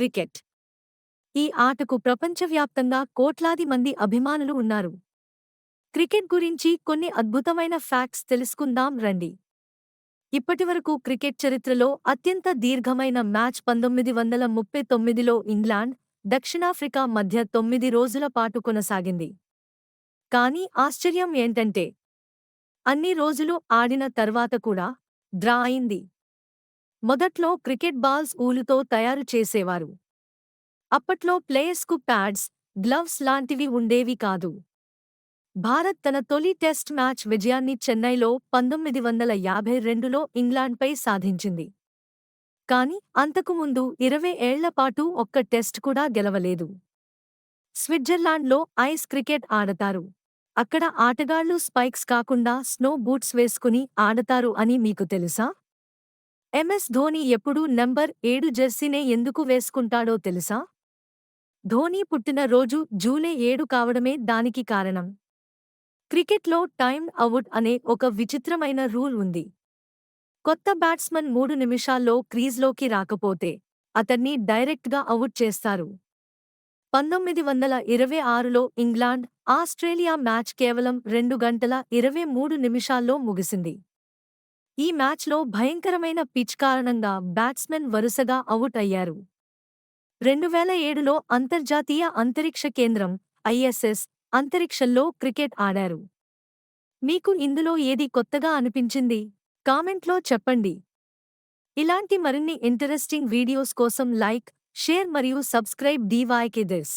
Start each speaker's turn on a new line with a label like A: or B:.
A: Cricket. ఈ ఆటకు ప్రపంచవ్యాప్తంగా కోట్లాది మంది అభిమానులు ఉన్నారు. క్రికెట్ గురించి కొన్ని అద్భుతమైన ఫ్యాక్ట్స్ తెలుసుకుందాం రండి. ఇప్పటివరకు క్రికెట్ చరిత్రలో అత్యంత దీర్ఘమైన మ్యాచ్ పంతొమ్మిది వందల ముప్పై తొమ్మిదిలో ఇంగ్లాండ్ దక్షిణాఫ్రికా మధ్య తొమ్మిది రోజుల పాటు కొనసాగింది. కానీ ఆశ్చర్యం ఏంటంటే అన్ని రోజులు ఆడిన తర్వాత కూడా డ్రా అయింది. మొదట్లో క్రికెట్ బాల్స్ ఊలుతో తయారు చేసేవారు. అప్పట్లో ప్లేయర్స్కు ప్యాడ్స్ గ్లవ్స్ లాంటివి ఉండేవి కాదు. భారత్ తన తొలి టెస్ట్ మ్యాచ్ విజయాన్ని చెన్నైలో పంతొమ్మిది వందల యాభై రెండులో ఇంగ్లాండ్పై సాధించింది. కాని అంతకుముందు ఇరవై ఏళ్ళపాటు ఒక్క టెస్ట్ కూడా గెలవలేదు. స్విట్జర్లాండ్లో ఐస్ క్రికెట్ ఆడతారు. అక్కడ ఆటగాళ్ళు స్పైక్స్ కాకుండా స్నో బూట్స్ వేసుకుని ఆడతారు అని మీకు తెలుసా? ఎంఎస్ ధోని ఎప్పుడూ నంబర్ ఏడు జెర్సీనే ఎందుకు వేసుకుంటాడో తెలుసా? ధోని పుట్టిన రోజు జూలై ఏడు కావడమే దానికి కారణం. క్రికెట్లో టైమ్ అవుట్ అనే ఒక విచిత్రమైన రూల్ ఉంది. కొత్త బ్యాట్స్మన్ మూడు నిమిషాల్లో క్రీజ్లోకి రాకపోతే అతన్ని డైరెక్ట్గా అవుట్ చేస్తారు. పంతొమ్మిది వందల ఇరవై ఆరులో ఇంగ్లాండ్ ఆస్ట్రేలియా మ్యాచ్ కేవలం రెండు గంటల ఇరవై మూడు నిమిషాల్లో ముగిసింది. ఈ మ్యాచ్లో భయంకరమైన పిచ్ కారణంగా బ్యాట్స్మెన్ వరుసగా అవుట్ అయ్యారు రెండు వేల ఏడులో అంతర్జాతీయ అంతరిక్ష కేంద్రం ఐఎస్ఎస్ అంతరిక్షంలో క్రికెట్ ఆడారు. మీకు ఇందులో ఏది కొత్తగా అనిపించింది? కామెంట్లో చెప్పండి. ఇలాంటి మరిన్ని ఇంటరెస్టింగ్ వీడియోస్ కోసం లైక్ షేర్ మరియు సబ్స్క్రైబ్ డీవైకే దిస్.